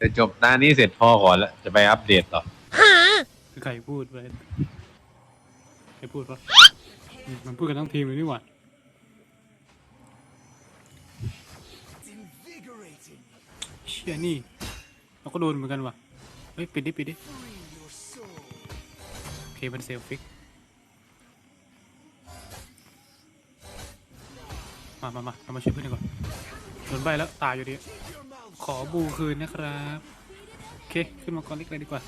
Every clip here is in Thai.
จะจบหน้านี้เสร็จพอก่อนแล้วจะไปอัปเดตต่อคือใครพูดไปใครพูดวะอืมมันพูดกันทั้งทีมเลยนี่หว่า เชี่ยนี่ เราก็โดนเหมือนกันว่ะ เฮ้ย ปิดดิ ปิดดิ โอเคเป็นเซลฟิก มามามาเรามาช่วยเพื่อนดีกว่าโดนใบแล้ว ตายอยู่ดีข อบูคืนนะครับ โอเค ขึ้นมาก่อนเล็กเลยดีกว่า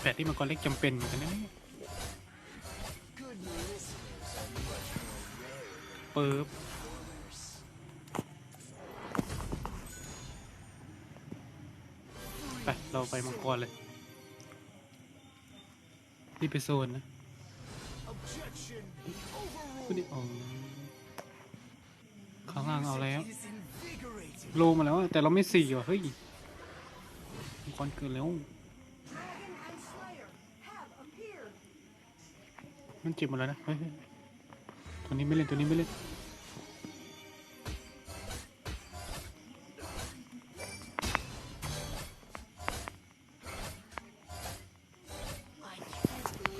แปดที่มังกรเล็กจำเป็นเหมือนกันนะเปิบไป เราไปมังกรเลยนี่ไปโซนนะ คุณนี่อ๋อข้างล่างเอาแล้ว โลมาแล้วอะแต่เราไม่สี่ว่ะเฮ้ยมังกรเกินแล้ว มันเจ็บหมดแล้วนะเฮ้ยเฮ้ยตัวนี้ไม่เล่นตัวนี้ไม่เล่น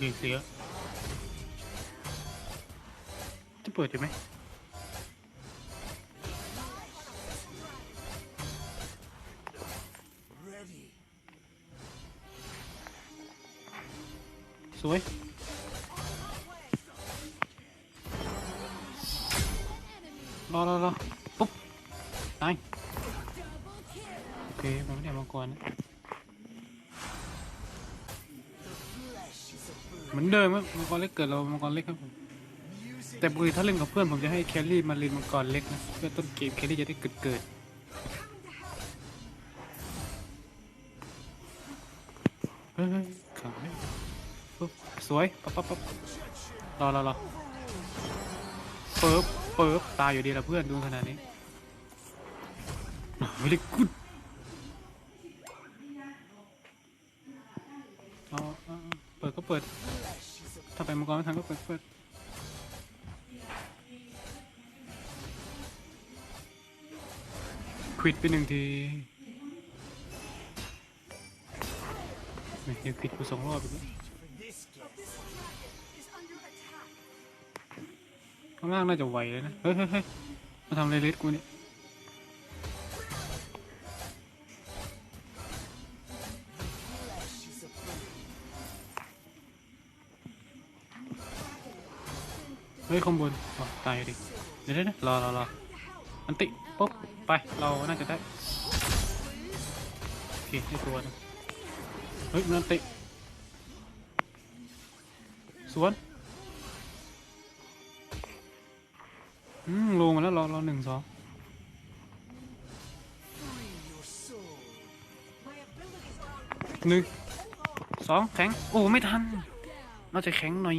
ดีเสีย เปิดอยู่ไหมสวยรอรอรอปุ๊บตายโอเคมันไม่ได้มังกรนะเหมือนเดิมครับมังกรเล็กเกิดเรามังกรเล็กครับผม แต่ปกติถ้าเล่นกับเพื่อนผมจะให้แคลรี่มาล่นมังกรเล็กนะเพื่อต้นเกมแคลรี่จะได้เกิดเกิดเฮ้ยเฮ้ยปุ๊บสวยปั๊บปั๊บปั๊บรอรอรอเปิบเปิบตายอยู่ดีละเพื่อนดูขนาดนี้ไม่ได้กุดเปิดก็เปิด ถ้าไปมังกรไม่ทันก็เปิดเปิด ควิดไปหนึ่งทีไม่เดี๋ยวควิดกูสองรอบอีกแล้วข้างล่างน่าจะไหวเลยนะ เฮ้ยเฮ้ยเฮ้ยมาทำอะไรเลสกูเนี่ยเฮ้ยข้างบนตายอยู่ดิเดี๋ยวเดี๋ยวเดี๋ยวรอรอรออันติ ปุ๊บ ไป เราน่าจะได้โอเคได้ตัวนึงเฮ้ยมันอันติสวน อืมลงมาแล้วรอรอหนึ่งสองหนึ่งสองแข็ง โอ้ ไม่ทันน่าจะแข็งหน่อย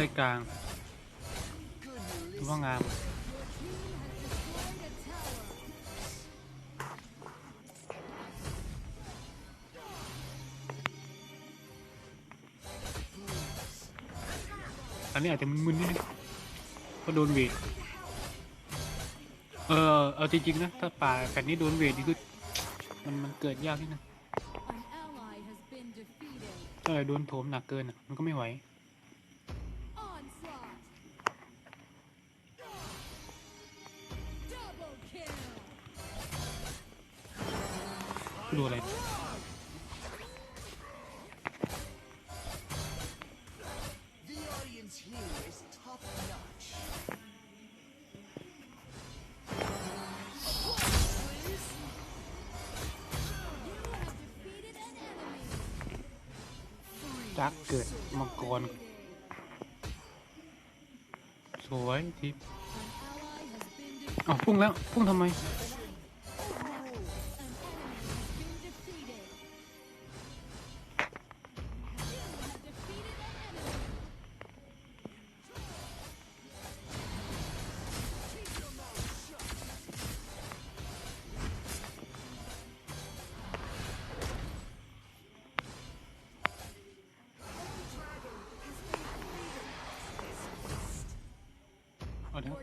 ในกลางว่างามอันนี้อาจจะมึนๆนิดนึงเพราะโดนเวทเออเอาจริงๆนะถ้าป่าแผ่นนี้โดนเวทนี่คือมันมันเกิดยากนิดนึงถ้าอะไรโดนโถมหนักเกินมันก็ไม่ไหว ดูอะไรจักเกิดมังกร สวยทิพอ๋อพุ่งแล้ว พุ่งทำไม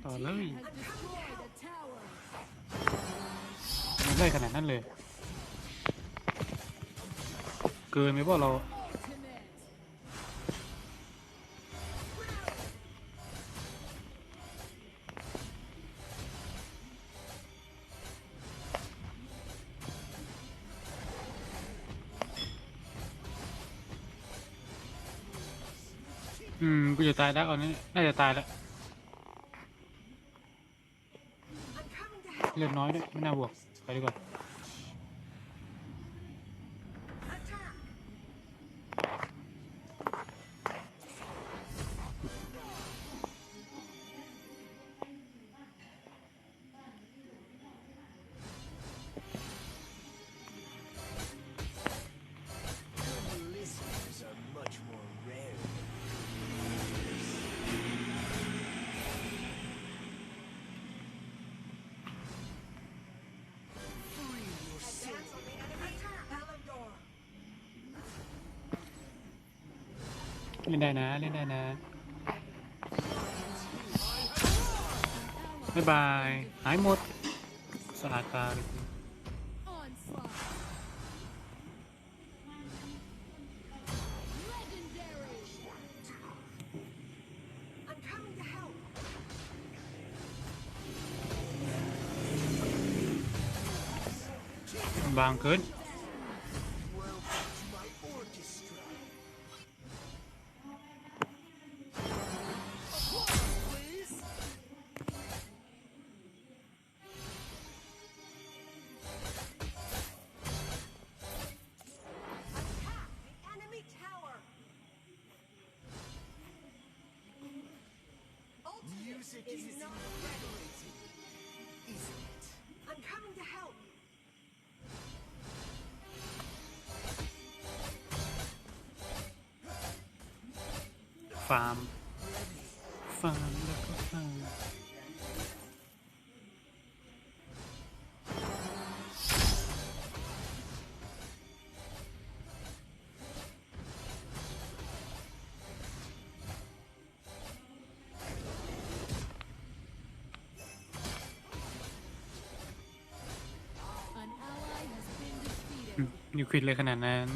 ต่อเลยมันได้ขนาดนั้นเลย เกินไหมว่าเราอืม กูจะตายแล้วเอานี้ น่าจะตายแล้ว เลือดน้อยด้วยไม่น่าบวกไปดีกว่า เล่นได้นะ เล่นได้นะบ๊ายบาย หายหมด สลาดตาเลยบางเกิน is, not invigorating, isn't it? I'm coming to help. ฟาร์มฟา นิวควิดเลยขนาดนั้น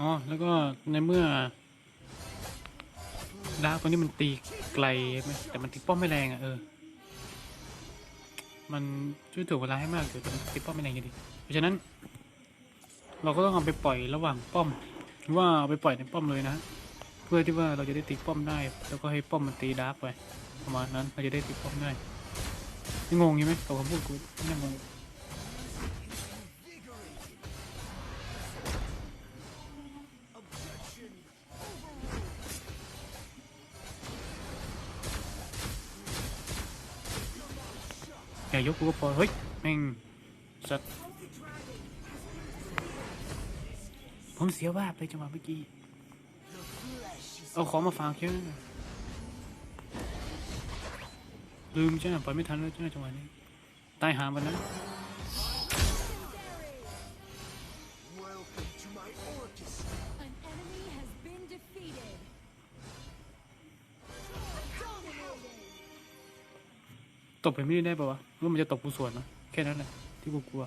อ๋อ แล้วก็ในเมื่อดาร์กตัวนี้มันตีไกลใช่ไหมแต่มันตีป้อมไม่แรงอะเออ มันช่วยถ่วงเวลาให้มากอยู่แต่มันตีป้อมไม่แรงอยู่ดี เพราะฉะนั้น เราก็ต้องเอาไปปล่อยระหว่างป้อม ว่าเอาไปปล่อยในป้อมเลยนะ พื่อที่ว่าเราจะได้ตีป้อมได้ แล้วก็ให้ป้อมมันตีดาร์กไปประมาณนั้นเราจะได้ตีป้อมได้ไม่งงใช่ไหมกับคำพูดกูไม่น่างง Objection. อย่ายกกูก็พอเฮ้ยแม่งสัตว์ผมเสียว่าไปจังหวะเมื่อกี้ เอาของมาฝากเชียวนะลืมจ้าปล่อยไม่ทันแล้วจ้าจังหวะนี้ตายหามันนะตบไปไม่ได้ป่าวะว่ามันจะตบกูสวนนะแค่นั้นแหละที่กูกลัว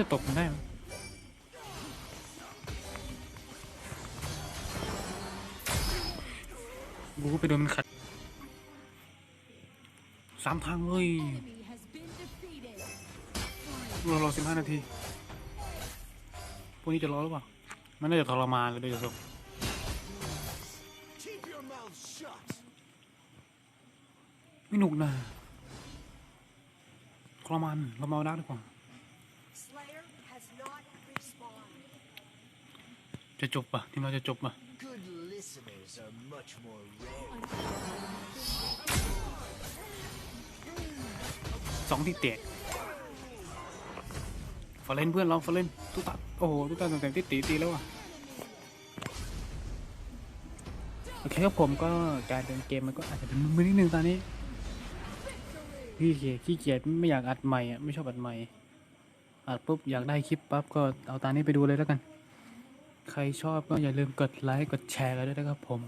จะตบมันได้ไหมกูไปโดนมันขัดสามทางเลยเรารอสิบห้านาที พวกนี้จะรอหรือเปล่า มันน่าจะทรมานเลยโดยเฉพาะไม่หนุกนะทรมานเรามาเอาดักดีกว่า จะจบปะทีมาจะจบปะสองที่เตะฟอร์เรนเพื่อนเราฟอร์เรนตุ๊กตาโอ้โหตุ๊กตาตั้งแต่ที่ตีตีแล้วอะโอเคครับผมก็การเดินเกมมันก็อาจจะเป็นมือนิดนึงตอนนี้ขี้เกียจขี้เกียจไม่อยากอัดใหม่อะไม่ชอบอัดใหม่อัดปุ๊บอยากได้คลิปปั๊บก็เอาตานี้ไปดูเลยแล้วกัน ใครชอบก็อย่าลืมกดไลค์กดแชร์กันด้วยนะครับผม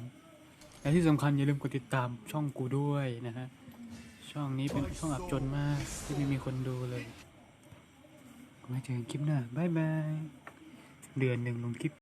และที่สำคัญอย่าลืมกดติดตามช่องกูด้วยนะฮะช่องนี้เป็นช่องอับจนมากที่ไม่มีคนดูเลยไว้เจอกันคลิปหน้าบายบายเดือนหนึ่งลงคลิป